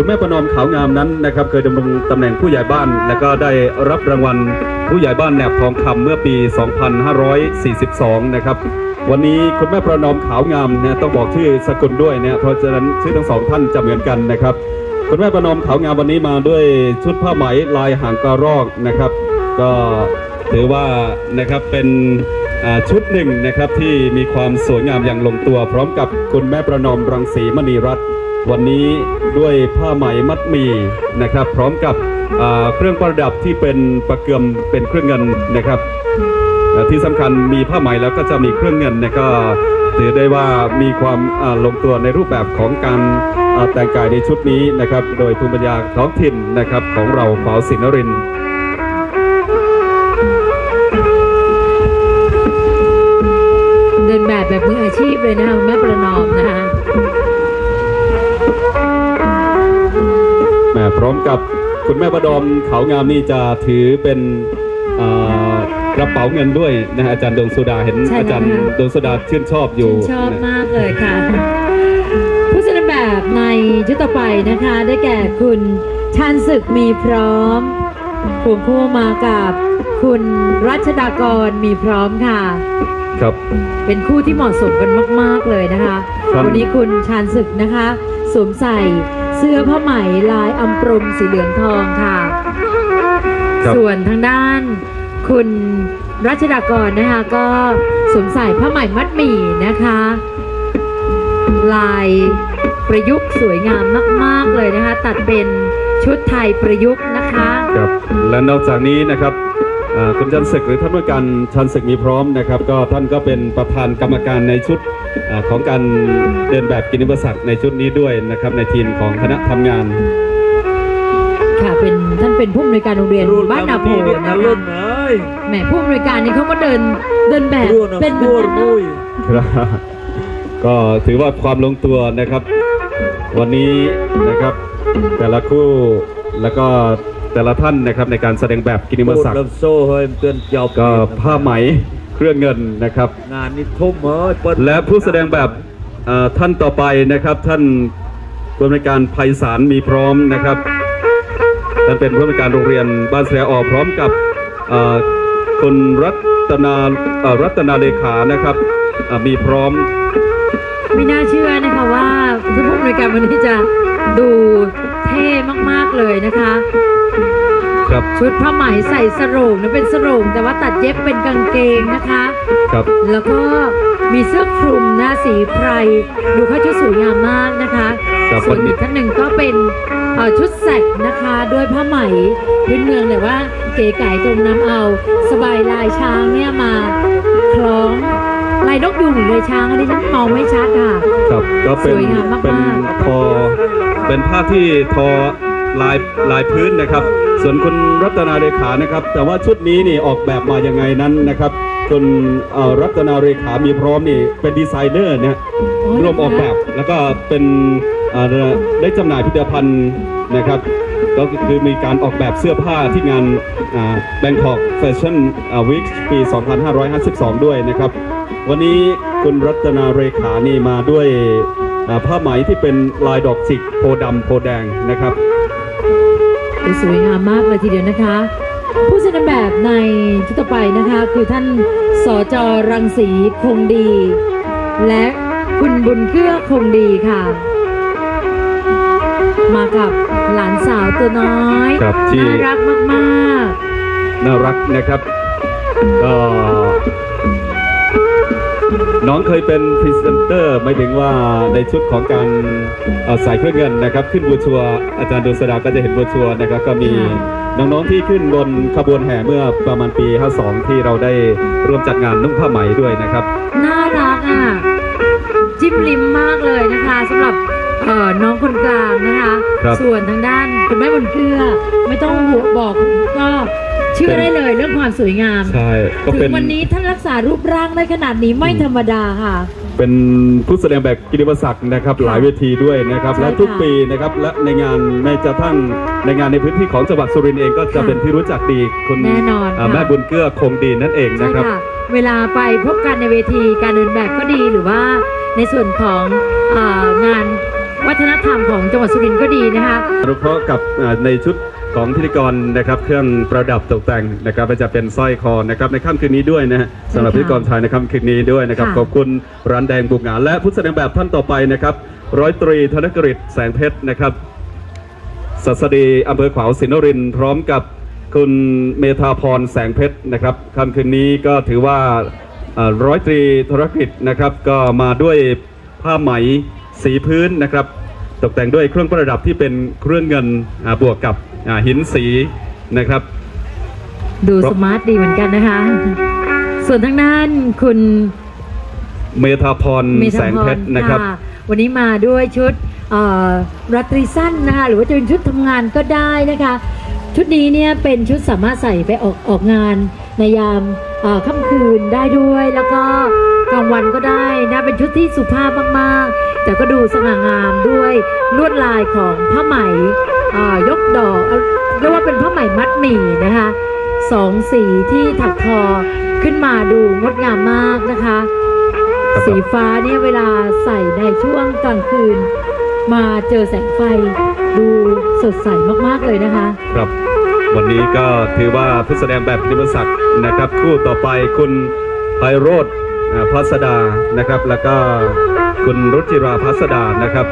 คุณแม่ประนอมขาวงามนั้นนะครับเคยดำรงตำแหน่งผู้ใหญ่บ้าน และก็ได้รับรางวัลผู้ใหญ่บ้านแหนบทองคำเมื่อปี 2542 นะครับ วันนี้คุณแม่ประนอมขาวงามเนี่ยต้องบอกชื่อสกุลด้วยเนี่ยเพราะฉะนั้นชื่อทั้งสองท่านจะเหมือนกันนะครับ คุณแม่ประนอมขาวงามวันนี้มาด้วยชุดผ้าไหมลายหางกระรอกนะครับ ก็ถือว่านะครับเป็นชุดหนึ่งนะครับที่มีความสวยงามอย่างลงตัว พร้อมกับคุณแม่ประนอมรังสีมณีรัตน์ วันนี้ด้วยผ้าไหมมัดมีนะครับ พร้อมกับเครื่องประดับที่เป็นประเกือมเป็นเครื่องเงินนะครับที่สำคัญมีผ้าไหมแล้วก็จะมีเครื่องเงินเนี่ยก็ถือได้ว่ามีความลงตัวในรูปแบบของการแต่งกายในชุดนี้นะครับ โดยภูมิปัญญาท้องถิ่นนะครับของเราขอสินนรินเดินแบบแบบมืออาชีพเลยนะคะแม่ประนอม พร้อมกับคุณแม่ประดอมเขางามนี่จะถือเป็นอ่ากระเป๋าเงินด้วยนะฮะอาจารย์ดวงสุดาเห็นใช่อาจารย์ค่ะดวงสุดาชื่นชอบอยู่ชื่นชอบมากเลยค่ะ ผู้แสดงแบบในชุดต่อไปนะคะ ได้แก่คุณชานศึกมีพร้อมควงคู่มากับคุณรัชดากรมีพร้อมค่ะครับเป็นคู่ที่เหมาะสมกันมาก ๆ เลยนะคะครับวันนี้คุณชาญศึกนะคะ สวมใส่ เสื้อผ้าไหมลายอัมปรมสีเหลืองทองค่ะ ครับ ส่วนทางด้าน คุณรัชดากรนะคะก็สวมใส่ผ้าไหมมัดหมี่นะคะ ลายประยุกต์สวยงามมาก ๆ เลยนะคะ ตัดเป็นชุดไทยประยุกต์นะคะ ครับและนอกจากนี้นะครับอ่าคุณชันศึกหรือท่านผู้การชันศึกมีพร้อมนะครับ ก็ท่านก็เป็นประธานกรรมการในชุดอา ของการเดินแบบกินนิบศักดิ์ในชุดนี้ด้วยนะครับ ในทีมของคณะทำงาน ค่ะเป็นท่านเป็นผู้อำนวยการโรงเรียนรุ่นบ้านนาโพเนี่ยนะนะคะรุ่นเอ้ยแหมผู้อำนวยการนี่เขาก็เดินเดินแบบรุ่นเป็นเหมืพูอนดกันมุ้เนาะยครับก็ถือว่าความลงตัวนะครับ วันนี้นะครับ แต่ละคู่แล้วก็แต่ละท่านนะครับในการแสดงแบบกินนิมพูดศักดิ์ลำโซ่เฮ้ยมันเตือนเจ้าก็ผ้าไหม เครื่องเงินนะครับ งานนี้ทุ่มเฮ้ยเปิดและผู้แสดงแบบเอ่อท่านต่อไปนะครับ ท่านผู้อำนวยการไพศาลมีพร้อมนะครับท่านเป็นผู้อำนวยการโรงเรียนบ้านเสียออพร้อมกับเอ่อคุณรัตนาเอ่อรัตนาเลขานะครับอ่ามีพร้อม ไม่น่าเชื่อนะคะว่าท่านผู้อำนวยการวันนี้จะดูเท่มากๆเลยนะคะ ครับชุดผ้าไหมใส่สโรงนะเป็นสโรงแต่ว่าตัดเย็บเป็นกางเกงนะคะ ครับ แล้วก็มีเสื้อคลุมหน้าสีไพรดูเขาชุดสวยงามมากนะคะครับส่วนวันนี้อีกท่านหนึ่งก็เป็นเอ่อชุดแสกนะคะด้วยผ้าไหมพื้นเมืองแต่ว่าเก๋ไก๋ตรงน้ำเอา สบายลายช้างเนี่ยมาคล้องลายนกยูงหรือลายช้างอันนี้ฉันมองไม่ชัดค่ะครับก็เป็นสวยงามมากๆเป็นทอเป็นผ้าที่ทอลายลายพื้นนะครับ ส่วนคุณรัตนาเลขานะครับ แต่ว่าชุดนี้นี่ออกแบบมายังไงนั้นนะครับคุณรัตนาเลขามีพร้อมนี่เป็นดีไซเนอร์เนี่ยร่วมออกแบบแล้วก็เป็นได้จำหน่ายผลิตภัณฑ์นะครับก็คือมีการออกแบบเสื้อผ้าที่งานแบงคอกแฟชั่นวีคปี 2552 ด้วยนะครับ วันนี้คุณรัตนาเรขานี่มาด้วยผ้าไหมที่เป็นลายดอกจิกโพดำโพแดงนะครับ สวยงามมากเลยทีเดียวนะคะ ผู้แสดงแบบในชุดต่อไปนะคะ คือท่านสจรังสีคงดี และคุณบุญเกื้อคงดีค่ะ มากับหลานสาวตัวน้อยครับที่ น่ารักมาก น่ารักนะครับ ก็ น้องเคยเป็นพรีเซนเตอร์หมายถึงว่าในชุดของการเอ่อใส่เครื่องเงินนะครับ ขึ้นบัวชัวร์อาจารย์ดวงสดาก็จะเห็นบัวชัวร์นะครับ ก็มีน้องๆที่ขึ้นบนขบวนแห่เมื่อประมาณปี 52 ที่เราได้ร่วมจัดงานนุ่งผ้าไหมด้วยนะครับๆน่ารักอะ จิ้มลิ้มมากเลยนะคะสำหรับเอ่อน้องคนกลางนะคะครับส่วนทางด้านคุณแม่บุญเกื้อไม่ต้องหัวบอกก็ เชื่อได้เลยเรื่องความสวยงามใช่ก็ถึเป็นงวันนี้ท่านรักษารูปร่างได้ขนาดนี้ไม่ธรรมดาค่ะ เป็นผู้แสดงแบบกิติมศักดิ์นะครับ หลายเวทีด้วยนะครับใช่และทุกค่ะปีนะครับ และในงานแม้จะทั้งในงานในพื้นที่ของจังหวัดสุรินทร์เองก็จะค่ะเป็นที่รู้จักดีคุณแน่นอนอ่าค่ะแม่บุญเกื้อคงดีนั่นเองใช่นะครับค่ะเวลาไปพบกันในเวทีการเดินแบบก็ดีหรือว่าในส่วนของเอองานวัฒนธรรมของจังหวัดสุรินทร์ก็ดีนะคะอนุเคราะห์กับอ่าในชุด ของพิธีกรนะครับเครื่องประดับตกแต่งนะครับก็จะเป็นสร้อยคอนะครับในค่ำคืนนี้ด้วยนะฮะสำหรับพิธีกรชายในค่ำคืนนี้ด้วยนะครับค่ะ ขอบคุณร้านแดงบุกงานและผู้แสดงแบบท่านต่อไปนะครับร้อยตรีธนกฤษแสงเพชรนะครับ ศัสดีอำเภอขวาวสินนรินทร์พร้อมกับคุณเมธาพรแสงเพชรนะครับค่ำคืนนี้ก็ถือว่าอ่าร้อยตรีธนกฤษนะครับ ก็มาด้วยผ้าไหมสีพื้นนะครับ ตกแต่งด้วยเครื่องประดับที่เป็นเครื่องเงินอ่าบวกกับอ่า หินสีนะครับ ดูครัสบมาร์ทดีเหมือนกันนะคะ ส่วนทางด้านคุณเมธาพรเมแสธางพเพรชรนะครับค่ะวันนี้มาด้วยชุดเอ่อราตรีสั้นนะคะหรือว่าจะเป็นชุดทำงานก็ได้นะคะ ชุดนี้เนี่ยเป็นชุดสามารถใส่ไปออกออกงานในยามเอ่อค่ำคืนได้ด้วยแล้วก็กลางวันก็ได้นะเป็นชุดที่สุภาพมากๆ แต่ก็ดูสง่างามด้วยลวดลายของผ้าไหมเอ่อ ยกดอกเรียกว่าเป็นผ้าไหมมัดหมี่นะคะสองสีที่ถักทอขึ้นมาดูงดงามมากนะคะ สีฟ้าเนี่ยเวลาใส่ในช่วงกลางคืน มาเจอแสงไฟดูสดใสมากๆเลยนะคะ ครับวันนี้ก็ถือว่าผู้แสดงแบบนิมศักดิ์นะครับ คู่ต่อไปคุณไพโรธพัสดานะครับ แล้วก็คุณรุจิราพัสดานะครับ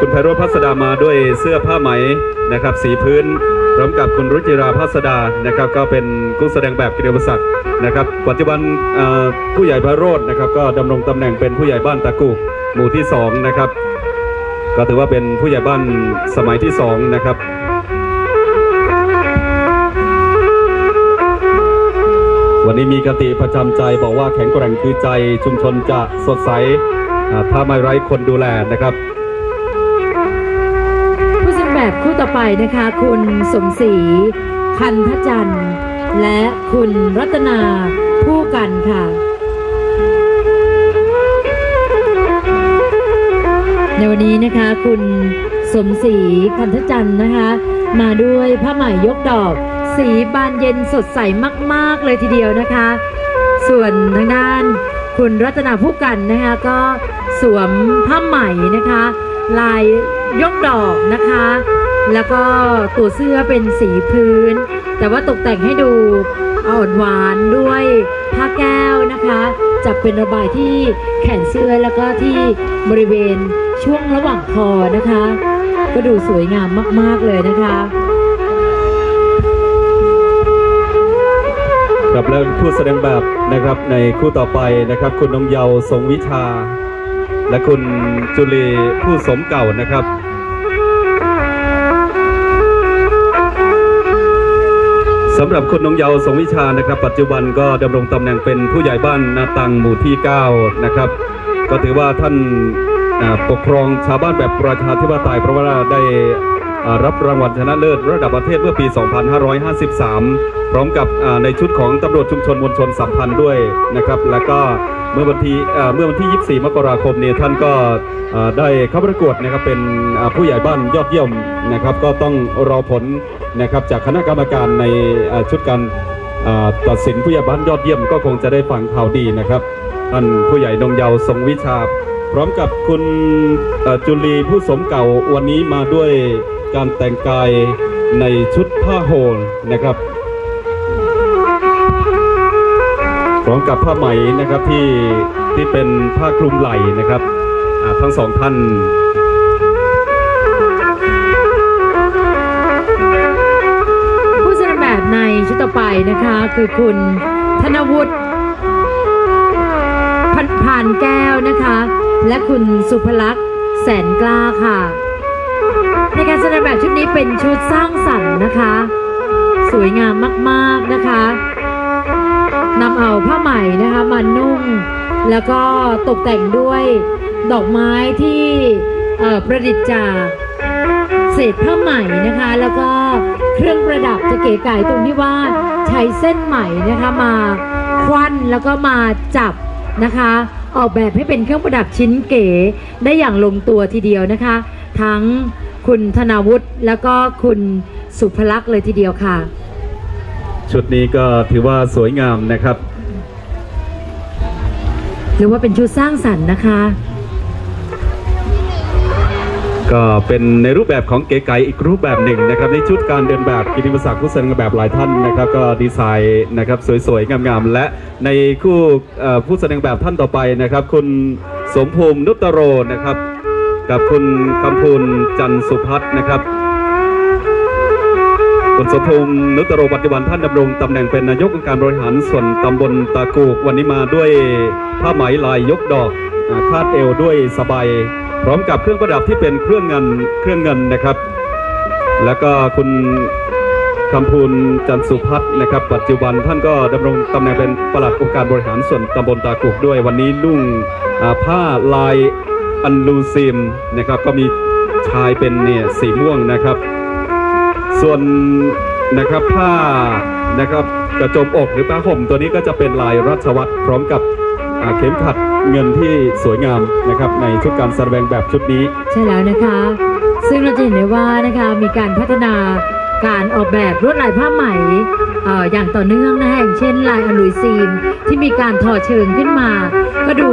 คุณไพโรจน์พัสดามาด้วยเสื้อผ้าไหมนะครับ สีพื้นพร้อมกับคุณรุจิราพัสดานะครับ ก็เป็นผู้แสดงแบบกิติมศักดิ์นะครับ ปัจจุบันผู้ใหญ่ไพโรจน์นะครับก็ดำรงตำแหน่งเป็นผู้ใหญ่บ้านตะกุหมู่ที่สองนะครับก็ถือว่าเป็นผู้ใหญ่บ้านสมัยที่สองนะครับวันนี้มีกติประจำใจบอกว่าแข็งแกร่งคือใจชุมชนจะสดใสถ้าไม่ไร้คนดูแลนะครับ ไปนะคะ คุณสมศรีคันทจันทร์ และคุณรัตนาผู้กันค่ะ ในวันนี้นะคะคุณสมศรีคันทจันทร์นะคะ มาด้วยผ้าไหมยกดอก สีบานเย็นสดใสมาก ๆ เลยทีเดียวนะคะ ส่วนทางด้านคุณรัตนาผู้กันนะคะก็สวมผ้าไหมนะคะ ลายยกดอกนะคะ แล้วก็ตัวเสื้อเป็นสีพื้น แต่ว่าตกแต่งให้ดูอ่อนหวานด้วยผ้าแก้วนะคะจับเป็นระบายที่แขนเสื้อแล้วก็ที่บริเวณช่วงระหว่างคอนะคะ ก็ดูสวยงามมาก ๆ เลยนะคะครับแล้วผู้แสดงแบบนะครับในคู่ต่อไปนะครับ คุณนงเยาทรงวิชา และคุณจุลีผู้สมเก่านะครับ สำหรับคุณนงเยาสงวิชานะครับ ปัจจุบันก็ดำรงตำแหน่งเป็นผู้ใหญ่บ้านนาตังหมู่ที่ 9 นะครับ ก็ถือว่าท่านปกครองชาวบ้านแบบประชาธิปไตยเพราะว่าได้ รับรางวัลชนะเลิศระดับประเทศเมื่อปี 2553 พร้อมกับในชุดของตำรวจชุมชนมวลชนสัมพันธ์ด้วยนะครับ แล้วก็เมื่อวันที่เมื่อวันที่ 24 มกราคมนี้ท่านก็ได้เข้าประกวดนะครับเป็นผู้ใหญ่บ้านยอดเยี่ยมนะครับ ก็ต้องรอผลนะครับจากคณะกรรมการในชุดการตัดสินผู้ใหญ่บ้านยอดเยี่ยมก็คงจะได้ฟังข่าวดีนะครับท่านผู้ใหญ่นงเยาวทรงวิชา พร้อมกับคุณจุลีผู้สมเก่าวันนี้มาด้วย การแต่งกายในชุดผ้าโฮลนะครับพร้อมกับผ้าไหมนะครับที่ที่เป็นผ้าคลุมไหล่นะครับทั้งสองท่านผู้แสดงแบบในชุดต่อไปนะคะคือคุณธนวุฒิพันผ่านแก้วนะคะ และคุณสุภลักษณ์แสนกล้าค่ะ ดงแบบชุดนี้เป็นชุดสร้างสรรค์นะคะ สวยงามมากๆนะคะนำเอาผ้าไหม่นะคะมานุ่ง แล้วก็ตกแต่งด้วยดอกไม้ที่ประดิษฐ์จากเศษผ้าไหม่นะคะ แล้วก็เครื่องประดับจะเก๋ไก๋ตรงที่ว่าใช้เส้นไหมนะคะมาควันแล้วก็มาจับนะคะ ออกแบบให้เป็นเครื่องประดับชิ้นเก๋ได้อย่างลงตัวทีเดียวนะคะ ทั้ง คุณธนาวุฒิแล้วก็คุณสุภลักษณ์เลยทีเดียวค่ะ ชุดนี้ก็ถือว่าสวยงามนะครับ หรือว่าเป็นชุดสร้างสรรค์นะคะ ก็เป็นในรูปแบบของเก๋ไก๋อีกรูปแบบหนึ่งนะครับในชุดการเดินแบบกิติมศักดิ์ผู้แสดงแบบหลายท่านนะครับ ก็ดีไซน์นะครับสวยๆงามๆและในคู่เอ่อผู้แสดงแบบท่านต่อไปนะครับ คุณสมภูมินุตตโรนะครับ กับคุณคำพูนจันสุพัฒน์นะครับ คุณสมภูมินุตโรปัจจุบันท่านดำรงตำแหน่งเป็นนายกองค์การบริหารส่วนตำบลตากูกวันนี้มาด้วยผ้าไหมลายยกดอกคาดเอวด้วยสบายพร้อมกับเครื่องประดับที่เป็นเครื่องเงินเครื่องเงินนะครับ แล้วก็คุณคำพูนจันสุพัฒน์นะครับ ปัจจุบันท่านก็ดำรงตำแหน่งเป็นปลัดองค์การบริหารส่วนตำบลตากุกด้วย วันนี้นุ่งผ้าลาย อันลูซิมนะครับก็มีชายเป็นเนี่ยสีม่วงนะครับ ส่วนนะครับผ้านะครับกระโจมอกหรือผ้าห่มตัวนี้ก็จะเป็นลายราชวัตรพร้อมกับเข็มขัดเงินที่สวยงามนะครับในชุดการแสดงแบบชุดนี้ ใช่แล้วนะคะ ซึ่งเราจะเห็นได้ว่านะคะมีการพัฒนา การออกแบบลวดลายผ้าไหมออย่างต่อเนื่องนะคะอย่างเช่นลายอลุยซีนที่มีการถอดเชิงขึ้นมา ก็ดู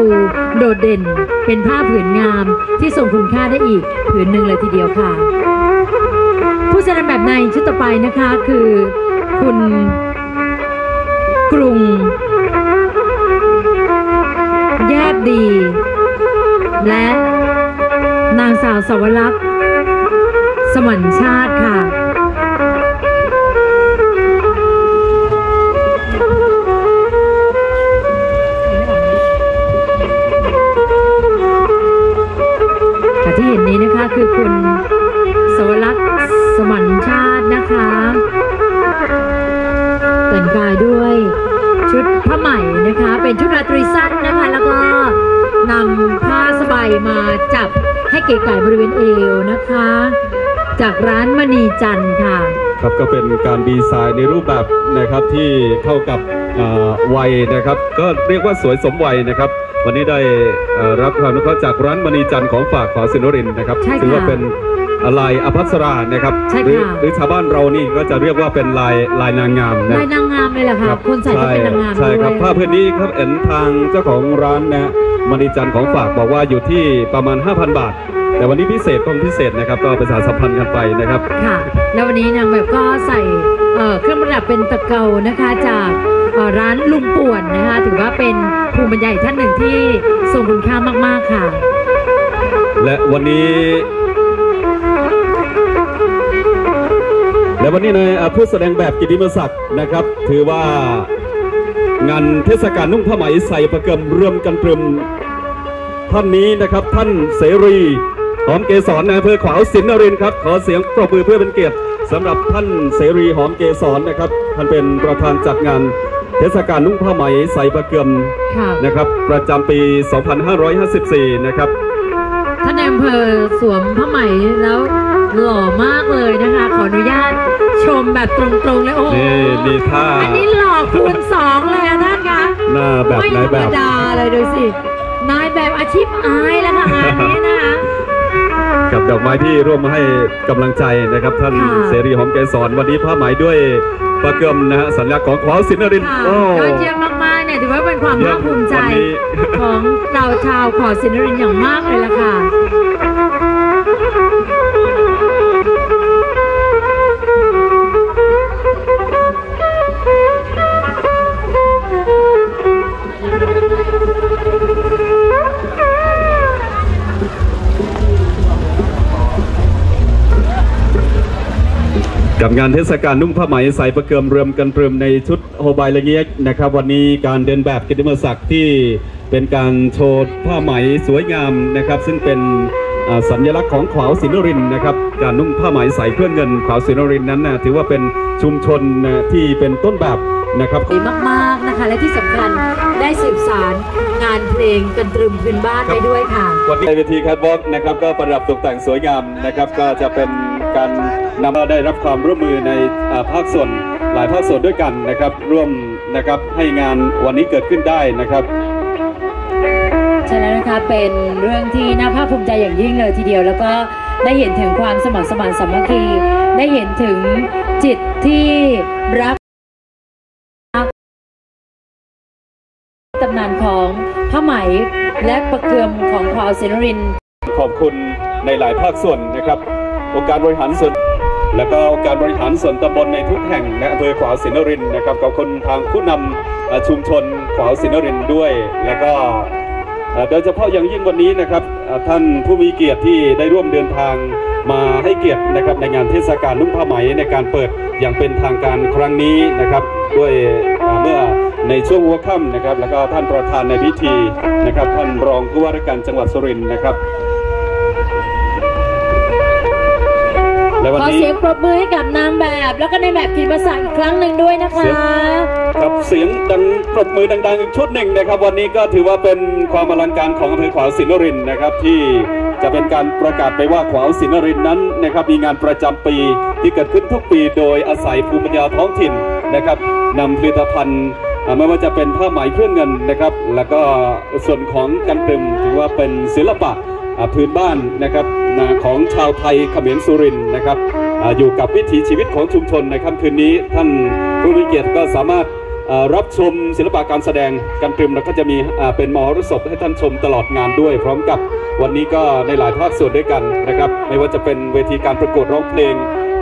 โดดเด่นเป็นผ้าผืนงามที่ส่งคุณค่าได้อีกผืนหนึ่งเลยทีเดียวค่ะ ผู้แสดงแบบในชุดต่อไปนะคะคือคุณกรุง แยบดี และนางสาวสวรักษ์สมรชาติค่ะ เป็นชุดราตรีสั้นนะคะ แล้วก็นำผ้าสบายมาจับให้เก๋ไก่บริเวณเอวนะคะ จากร้านมณีจันทร์ค่ะ ครับก็เป็นการดีไซน์ในรูปแบบนะครับที่เข้ากับอ่าวัยนะครับ ก็เรียกว่าสวยสมวัยนะครับ วันนี้ได้เอ่อรับความอนุเคราะห์จากร้านมณีจันทร์ของฝากขอสินรินทร์นะครับใช่ค่ะ ถืว่าเป็น ลายอภัสรานะครับใช่หรือค่ะหรือชาวบ้านเรานี่ก็จะเรียกว่าเป็นลายลายนางงามนะลายนางงามเลยแหละค่ะรับคนใส่ก็เป็นนางงามใช่ด้วครับยผ้าพื้นนี้ครับเห็นทางเจ้าของร้านนะมณีจันทร์ของฝากบอกว่าอยู่ที่ประมาณ 5,000 บาท แต่วันนี้พิเศษต้องพิเศษนะครับก็ประชาสัมพันธ์กันไปนะครับ ค่ะ แล้ววันนี้นางแบบก็ใส่เอ่อเครื่องประดับเป็นตะเกานะคะจากเอ่อร้านลุงป่วนนะคะ ถือว่าเป็นภูมิปัญญาอีกท่านหนึ่งที่ทรงคุณค่ามากๆค่ะ และวันนี้ และวันนี้ในอ่าผู้แสดงแบบกิติมศักดิ์นะครับ ถือว่างานเทศกาลนุ่งผ้าไหมใส่ประเกิมเรื่มกันตรึมท่านนี้นะครับท่านเสรีหอมเกษรในอำเภอขวาวสินนรินทร์ครับ ขอเสียงปรบมือเพื่อเป็นเกียรติสำหรับท่านเสรีหอมเกษรนะครับ ท่านเป็นประธานจัดงานเทศกาลนุ่งผ้าไหมใส่ประเกิมค่ะนะครับ ประจำปี 2554 นะครับ ท่านในอำเภอสวมผ้าไหมแล้ว หล่อมากเลยนะคะ ขออนุญาตชมแบบตรงๆเลยโอ้โหนี่มีท่า อันนี้หล่อคูณสองเลยอะท่านคะหน้าแบบไม่นายธรแบรมบ ดาเลยดูสินายแบบอาชีพอายแล้วค่ะงานนี้นะคะ กับดอกไม้ที่ร่วมมาให้กำลังใจนะครับ ท่านค่ะ เสรีหอมเกษรวันนี้ผ้าไหมด้วยประเกิมนะฮะสัญลักษณ์ของขวาวสินนรินทร์ค่ะโอ้ ยอดเยี่ยมมากๆเนี่ยถือว่าเป็นความเยี่ยภามคภูมิใจวันนี้ ของเราชาวขอศิลรินทร์อย่างมากเลยล่ะค่ะ กับงานเทศกาลนุ่งผ้าไหมใส่ประเกิมเรื่มกันเปริมในชุดโฮบายละเงียกนะครับ วันนี้การเดินแบบกิตติมศักดิ์ที่เป็นการโชว์ผ้าไหมสวยงามนะครับ ซึ่งเป็นอ่าสัญลักษณ์ของขวาวสินนรินทร์นะครับการนุ่งผ้าไหมใส่เครื่องเงินขวาวสินนรินทร์นั้นนะถือว่าเป็นชุมชนนะที่เป็นต้นแบบนะครับดีมากๆนะคะนะคะและที่สำคัญได้สืบสารงานเพลงกันตรึมพื้นบ้านไปด้วยค่ะวันนี้ในเวทีแคทวอล์กนะครับก็ประดับตกแต่งสวยงามนะครับก็จะเป็นการ นำมาได้รับความร่วมมือในอ่าภาคส่วนหลายภาคส่วนด้วยกันนะครับ ร่วมนะครับให้งานวันนี้เกิดขึ้นได้นะครับใช่แล้วนะคะเป็นเรื่องที่น่าภาคภูมิใจอย่างยิ่งเลยทีเดียว แล้วก็ได้เห็นถึงความสมัครสมานสามัคคีได้เห็นถึงจิตที่รักตำนานของผ้าไหมและประเกือมของควาวเซนรินทร์ขอบคุณในหลายภาคส่วนนะครับ องค์การบริหารส่วน และก็การบริหารส่วนตำบลในทุกแห่งในอำเภอขวาวสินนรินนะครับกับคนทางผู้นำชุมชนขวาวสินนรินด้วย แล้วก็โดยเฉพาะอย่างยิ่งวันนี้นะครับท่านผู้มีเกียรติที่ได้ร่วมเดินทางมาให้เกียรตินะครับในงานเทศกาลนุ่งผ้าไหมในการเปิดอย่างเป็นทางการครั้งนี้นะครับ ด้วยเอ่อเมื่อในช่วงหัวค่ำนะครับ แล้วก็ท่านประธานในพิธีนะครับ ท่านรองผู้ว่าราชการจังหวัดสุรินทร์นะครับ และวันขอนี้เสียงปรบมือให้กับนางแบบ แล้วก็ในแบบกินภาษาอีกครั้งหนึ่งด้วยนะคะ กับเสียงดังปรบมือดังๆอีกชุดหนึ่งนะครับ วันนี้ก็ถือว่าเป็นความอลังการของอำเภอขวาวสินนรินทร์นะครับที่จะเป็นการประกาศไปว่าขวาวสินนรินทร์นั้นนะครับมีงานประจำปีที่เกิดขึ้นทุกปีโดยอาศัยภูมิปัญญาท้องถิ่นนะครับนำผลิตภัณฑ์อ่าไม่ว่าจะเป็นผ้าไหมเพื่อเงินนะครับ แล้วก็ส่วนของกันตึมถือว่าเป็นศิลปะอ่าพื้นบ้านนะครับ นะของชาวไทยเขมรสุรินนะครับออยู่กับวิถีชีวิตของชุมชนในค่ำคืนนี้ ท่านผู้มีเกียรติก็สามารถรับชมศิลปะการแสดงกันตรึมแล้วก็จะมีเป็นมหรสพให้ท่านชมตลอดงานด้วย พร้อมกับวันนี้ก็ในหลายภาคส่วนด้วยกันนะครับ ไม่ว่าจะเป็นเวทีการประกวดร้องเพลง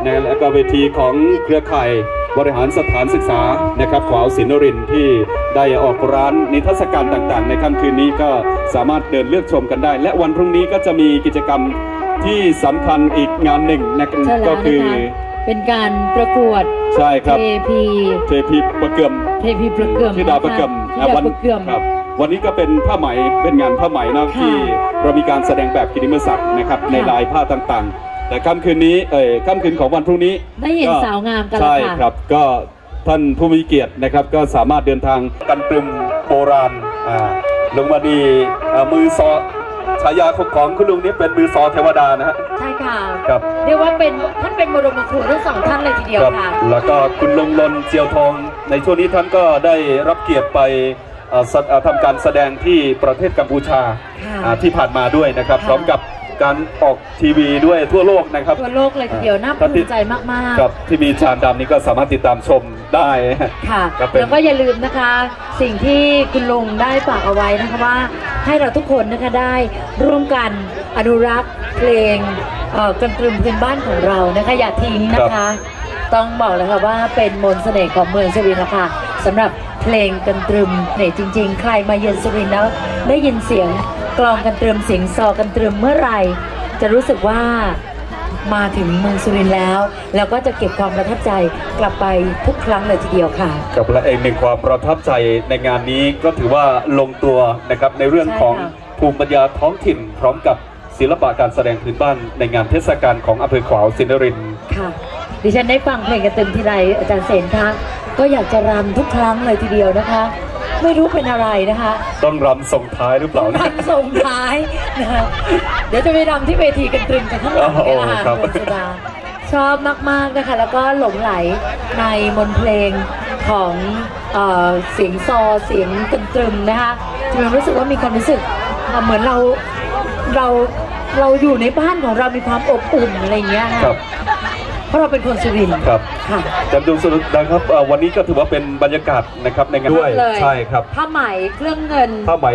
นะและก็เวทีของเครือข่ายบริหารสถานศึกษานะครับขวาวศินนรินที่ได้ออกร้านนิทรรศการต่างๆ ในค่ำคืนนี้ก็สามารถเดินเลือกชมกันได้ และวันพรุ่งนี้ก็จะมีกิจกรรม ที่สำคัญอีกงานหนึ่งนะครับใช่แล้ก็วคืนะอคะเป็นการประกวดใช่ครับ เทพีเทพีประเกือม เทพีประเกือมที่ดาวประเกือมที่ดาวประเกือม ครับ วันนี้ก็เป็นผ้าไหมเป็นงานผ้าไหมนะค่ะที่เรามีการแสดงแบบกิติมศักดิ์นะครับค่ะในลายผ้าต่างๆ แต่ค่ำคืนนี้เอ่ยค่ำคืนของวันพรุ่งนี้ได้เห็นก็สาวงามกันแล้วใช่ค่ะ ครับก็ท่านผู้มีเกียรตินะครับ ก็สามารถเดินทางกันตรึมโบราณอ่าลงมาดีอ่ามือซอ ฉายาของของคุณลุงนี้เป็นมือซอเทวดานะฮะ ใช่ค่ะครับ เรียกว่าเป็นท่านเป็นบรมครูทั้งสองท่านเลยทีเดียวครับค่ะ แล้วก็คุณลงลนเจียวทอง ในช่วงนี้ท่านก็ได้รับเกียรติไปเอ่อสเอ่อทำการแสดงที่ประเทศกัมพูชาค่ะอ่าที่ผ่านมาด้วยนะครับค่ะพร้อมกับการออกทีวีด้วยทั่วโลกนะครับ ทั่วโลกเลยทีเดียวน่าภูมิใจมากกับที่มีชานดำนี้ก็สามารถติดตามชมได้ๆค่ะก็เป็นแล้วก็อย่าลืมนะคะ สิ่งที่คุณลุงได้ฝากเอาไว้นะคะว่า ให้เราทุกคนนะคะได้ร่วมกันอนุรักษ์เพลงเอ่อกันตรึมพื้นบ้านของเรานะคะอย่าทิ้งนะคะ ต้องบอกเลยค่ะว่าเป็นมนต์เสน่ห์ของเมืองสุรินทร์ละค่ะสำหรับเพลงกันตรึมเนี่ยจริง ๆ ใครมาเยือนสุรินทร์แล้วได้ยินเสียงกลองกันตรึมเสียงซอกันตรึมเมื่อไหร่ จะรู้สึกว่า มาถึงเมืองสุรินทร์แล้ว แล้วก็จะเก็บความประทับใจกลับไปทุกครั้งเลยทีเดียวค่ะ กับและอีกหนึ่งความประทับใจในงานนี้ก็ถือว่าลงตัวนะครับในเรื่องของใช่ค่ะภูมิปัญญาท้องถิ่น พร้อมกับศิลปะการแสดงพื้นบ้านในงานเทศกาลของอำเภอขวาวสินนรินทร์ค่ะ ดิฉันได้ฟังเพลงกระตึมทีไรอาจารย์เสนคะก็อยากจะรำทุกครั้งเลยทีเดียวนะคะ ไม่รู้เป็นอะไรนะคะ ต้องรำส่งท้ายหรือเปล่านะรำส่งท้ายนะคะเดี๋ยวจะไปรำที่เวทีกันตรึมกันข้างหลังนี่แหละค่ะโอ้ครับ คุณสุดาชอบมากๆนะคะ แล้วก็หลงไหลในมนต์เพลงของเอ่อเสียงซอเสียงกันตรึมนะคะจนรู้สึกว่ามีความรู้สึกเอ่อเหมือนเราเราเราอยู่ในบ้านของเรามีความอบอุ่นอะไรอย่างเงี้ยค่ะ ครับเพ ราะเราเป็นคนสุรินทร์ ครับค่ะจำดูสนุกนะครับเอ่อวันนี้ก็ถือว่าเป็นบรรยากาศนะครับในงานด้วยเลยใช่ครับผ้าไหมเครื่องเงินผ้าไหม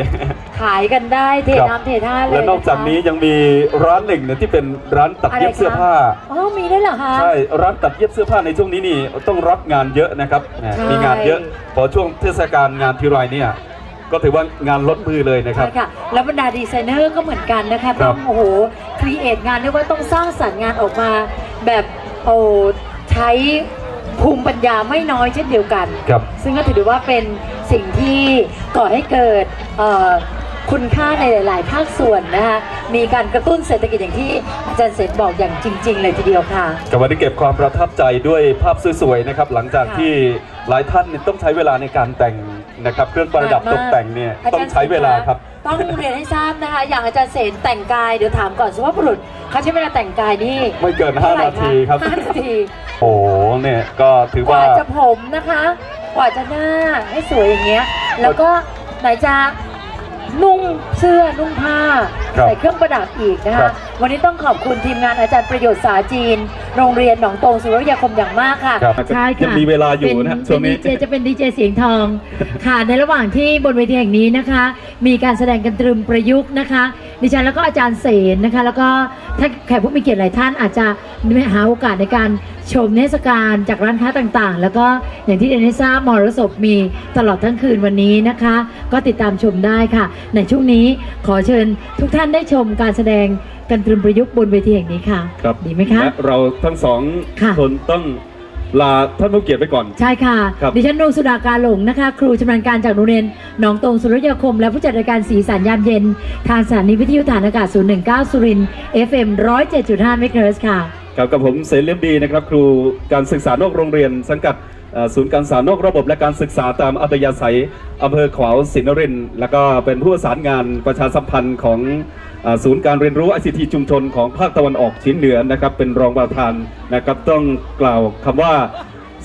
ขายกันได้เทครับน้ำเทท่าเลยและนอกจากนี้ยังมีร้านหนึ่งเนี่ยที่เป็นร้านตัดอะไรเย็บเสื้อผ้า อ๋อมีได้วยเหรอคะ ใช่ ร้านตัดเย็บเสื้อผ้าในช่วงนี้นี่ต้องรับงานเยอะนะครับแหมใช่ มีงานเยอะ พอช่วงเทศกาลงานทีไรเนี่ย ก็ถือว่างานลดมือเลยนะครับ ใช่ค่ะ แล้วบรรดาดีไซเนอร์ก็เหมือนกันนะคะครัต้บองโอ้โหครีเอทงานเรียกว่าต้องสร้างสรรค์งานออกมาแบบ โอ้ใช้ภูมิปัญญาไม่น้อยเช่นเดียวกัน ครับ ซึ่งก็ถือได้ว่าเป็นสิ่งที่ก่อให้เกิดเอ่อคุณค่าในหลาย ๆ ภาคส่วนนะคะมีการกระตุ้นเศรษฐกิจอย่างที่อาจารย์เสนบอกอย่างจริง ๆ เลยทีเดียวค่ะ กับวันนี้เก็บความประทับใจด้วยภาพสวยๆนะครับหลังจากค่ะที่หลายท่านเนี่ยต้องใช้เวลาในการแต่งนะครับเครื่องประดับตกแต่งเนี่ยต้องใช้เวลาครับ ต้องเรียนให้ทราบนะคะ อย่างอาจารย์เสนแต่งกายเดี๋ยวถามก่อนสุภาพบุรุษเขาใช้เวลาแต่งกายนี่ไม่เกินท่5นาทีครับ ห้านาทีโอ้โหเนี่ยก็ถือกว่าว่าจะผมนะคะ กว่าจะหน้าให้สวยอย่างเงี้ย แล้วก็ไหนจะ นุ่งเสื้อนุ่งผ้าครับใส่เครื่องประดับอีกนะครัคะบ วันนี้ต้องขอบคุณทีมงานอาจารย์ประโยชน์สาจีน โรงเรียนหนองตรงสุรวิทยาคมอย่างมากค่ะ ครับใช่ยัค่ะงมีเวลาอยู่นะฮะช่วงนี้ เป็นดีเจจะเป็นดีเจเสียงทอง ค่ะ ในระหว่างที่บนเวทีแห่งนี้นะคะ มีการแสดงกันตรึมประยุกต์นะคะ ดิฉันแล้วก็อาจารย์เสนนะคะ แล้วก็ถ้าแขกผู้มีเกียรติหลายท่านอาจจะหาโอกาสในการชมเทศกาลจากร้านค้าต่างๆ แล้วก็อย่างที่เดนิซ่ามอรสพมีตลอดทั้งคืนวันนี้นะคะ ก็ติดตามชมได้ค่ะ ในช่วงนี้ขอเชิญทุกท่านได้ชมการแสดงกันตรึมประยุกต์บนเวทีแห่งนี้ค่ะ ครับดีไหมคะ และเราทั้งสองค่ะ คนต้อง ลาท่านผู้เกียรติไปก่อน ใช่ค่ะ ครับดิฉันนงสุดาการหลงนะคะ ครูชำนาญการจากโรงเรียนหนองตรงสุรยาคม และผู้จัดรายการสีสันยามเย็น ทางสถานีวิทยุฐานอากาศ 019 สุรินทร์ FM 107.5เมกะเฮิรตซ์ค่ะ ครับกับผมเสนเลี่ยมดีนะครับ ครูการศึกษานอกโรงเรียนสังกัดเอ่อ ศูนย์การศึกษานอกระบบและการศึกษาตามอัตยาศัยอำเภอขวาวสินนรินทร์แล้วก็เป็นผู้ประสานงานประชาสัมพันธ์ของเอ่อศูนย์การเรียนรู้ ICT ชุมชนของภาคตะวันออกเฉียงเหนือนะครับ เป็นรองประธานนะครับต้องกล่าวคำว่า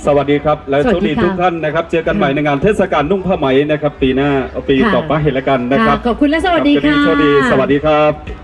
สวัสดีครับ และสวัโชสคดีดีค่ะทุกท่านนะครับ เจอกันใหม่ในงานเทศกาลนุ่งผ้าไหมนะครับ ปีหน้าเอาปีค่ะต่อไปเห็นแล้วกันนะครับขอบคุณและสวัสดีรับค่ะโชคดีสวัสดีครับ